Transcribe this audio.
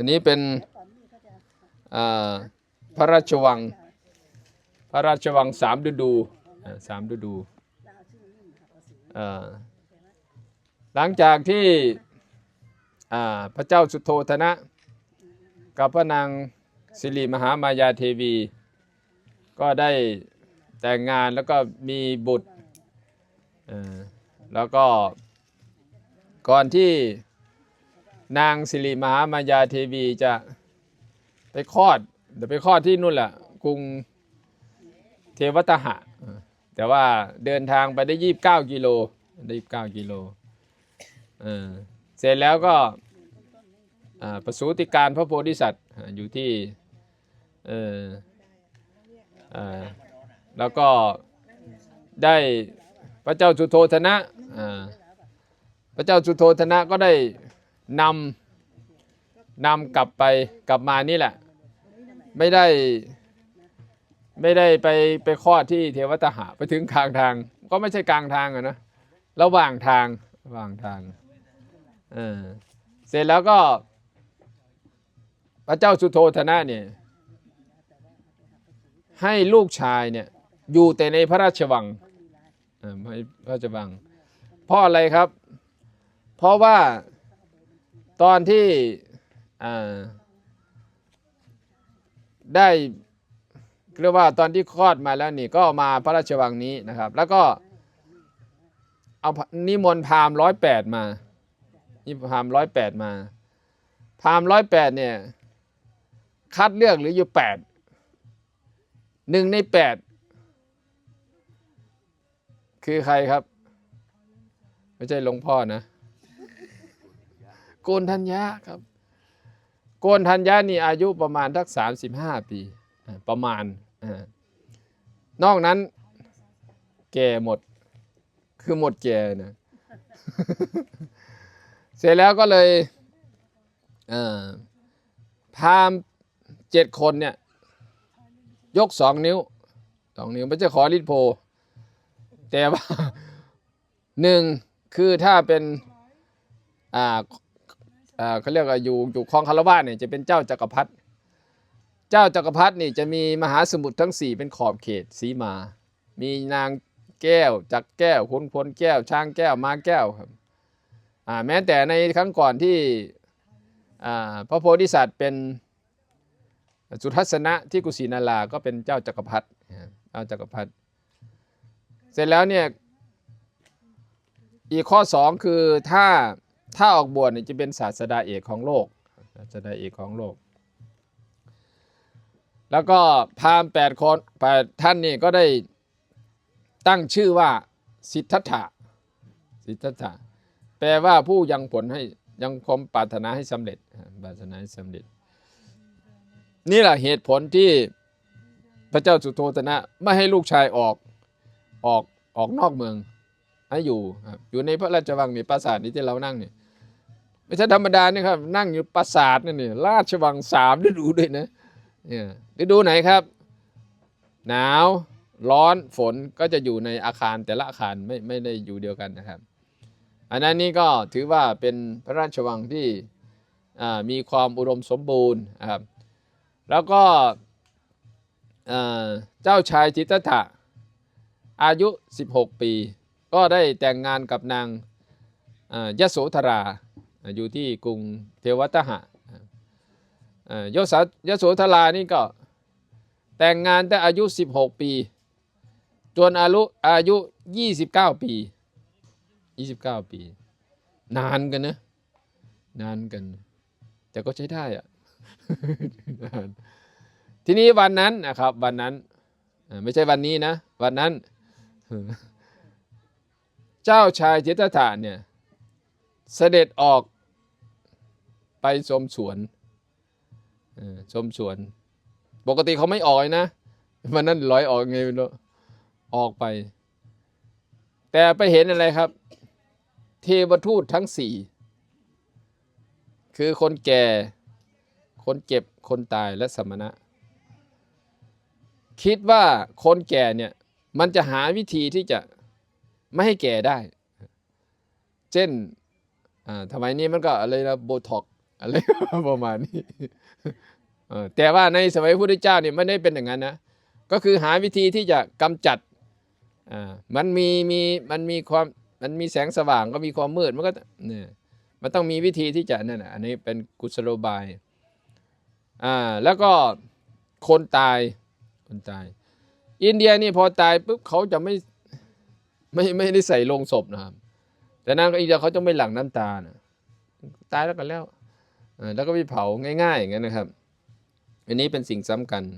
อันนี้เป็นพระราชวัง พระราชวังสามฤดูสามฤดู หลังจากที่พระเจ้าสุโธธนะ กับพระนางสิริมหามายาเทวี ก็ได้แต่งงานแล้วก็มีบุตรแล้วก็ก่อนที่ นางสิริมหามายาเทวีจะไปคลอดเดี๋ยวไปคลอดที่นู่นแหละกรุงเทวตหะ แต่ว่าเดินทางไปได้ยี่บเก้ากิโลได้ยี่บเก้ากิโลเออเสร็จแล้วก็อ่าประสูติการพระโพธิสัตว์อยู่ที่เอออ่าแล้วก็ได้พระเจ้าสุโธธนะอ่าพระเจ้าสุโธธนะก็ได้ นำนำกลับไปกลับมานี่แหละ ไม่ได้ไม่ได้ไปไปคลอดที่เทวตหะไปถึงกลางทาง ก็ไม่ใช่กลางทางอะนะระหว่างทางระหว่างทางเออเสร็จแล้วก็ พระเจ้าสุโธธนะเนี่ยให้ลูกชายเนี่ยอยู่แต่ในพระราชวังออให้พระราชวัง เพราะอะไรครับ เพราะว่า ตอนที่ได้เรียกว่าตอนที่คลอดมาแล้วนี่ก็มาพระราชวังนี้นะครับ แล้วก็เอานิมนต์พามร้อยแปดมานิพราหมณ์ร้อยแปดมา พามร้อยแปดเนี่ย คัดเลือกหรืออยู่แปดหนึ่งในแปดคือใครครับ ไม่ใช่หลวงพ่อนะ โกนธัญญาครับ โกนธัญญานี่อายุประมาณทักสามสิบห้าปีประมาณอานอกนั้น แก่หมด คือหมดแก่นะเสร็จแล้วก็เลยพามเจ็ดคนเนี่ย ยกสองนิ้วสองนิ้วไม่ใช่ขอริดโพ แต่ว่าหนึ่งคือถ้าเป็นอ่า เขาเรียกว่าอยู่อยู่คลองคารวะเนี่ยจะเป็นเจ้าจักรพรรดิเจ้าจักรพรรดินี่จะมีมหาสมุทรทั้งสี่เป็นขอบเขตสีมา มีนางแก้วจักแก้วคุณพลแก้ว ช้างแก้วม้าแก้วครับแม้แต่ในครั้งก่อนที่พระโพธิสัตว์เป็นสุทัศนะที่กุสินาราก็เป็นเจ้าจักรพรรดินะครับเจ้าจักรพรรดิเสร็จแล้วเนี่ยอีกข้อสองคือถ้า ถ้าออกบวชเนี่ยจะเป็นศาสดาเอกของโลกศาสดาเอกของโลก แล้วก็พราหมณ์แปดคนแปดท่านนี่ก็ได้ตั้งชื่อว่าสิทธัตถะสิทธัตถะแปลว่าผู้ยังผลให้ยังความปรารถนาให้สำเร็จปรารถนาให้สำเร็จ นี่แหละเหตุผลที่พระเจ้าสุโธทนะไม่ให้ลูกชายออกออกออกนอกเมืองให้อยู่อยู่ในพระราชวังนี่ปราสาทนี้ที่เรานั่งเนี่ย ไม่ใช่ธรรมดานี่ครับ นั่งอยู่ปราสาทนี่นี่ราชวังสามฤดูด้วยนะเนี่ยฤดูไหนครับ หนาวร้อนฝนก็จะอยู่ในอาคารแต่ละอาคารไม่ไม่ได้อยู่เดียวกันนะครับ อันนั้นนี่ก็ถือว่าเป็นพระราชวังที่มีความอุดมสมบูรณ์นะครับแล้วก็เจ้าชายจิตตถะอายุ 16 ปี ก็ได้แต่งงานกับนางยโสธรา อยู่ที่กรุงเทวตหะยโสยโสธรานี่ก็แต่งงานแต่อายุ 16 ปี จนอายุอายุ 29 ปี 29 ปี นานกันนะนานกัน แต่ก็ใช้ได้อะนานทีนี้วันนั้นนะครับวันนั้นไม่ใช่วันนี้นะ วันนั้น เจ้าชายจิตตถะเนี่ย เสด็จออก ไปชมสวนชมสวน ปกติเขาไม่ออกเลยนะวันนั้นลอยออกไงไม่รู้ออกไป แต่ไปเห็นอะไรครับ เทวทูตทั้งสี่คือคนแก่ คนเจ็บ คนตายและสมณะ คิดว่าคนแก่เนี่ย มันจะหาวิธีที่จะไม่ให้แก่ได้ เช่นอ่าทำไมนี้มันก็อะไรนะโบท็อก อะไรประมาณนี้แต่ว่าในสมัยพุทธเจ้าเนี่ยไม่ได้เป็นอย่างนั้นนะก็คือหาวิธีที่จะกำจัดอ่ามันมีมีมันมีความมันมีแสงสว่างก็มีความมืดมันก็เนี่ยมันต้องมีวิธีที่จะนั่นนะอันนี้เป็นกุศโลบายอ่าแล้วก็คนตายคนตาย อินเดียนี่พอตายปุ๊บเขาจะไม่ไม่ไม่ได้ใส่ลงศพนะครับแต่นั้นก็อินเดียเขาจะไม่หลั่งน้ำตานะตายแล้วกันแล้ว แล้วก็ไปเผาง่ายๆอย่างนั้นนะครับ อันนี้เป็นสิ่งสำคัญ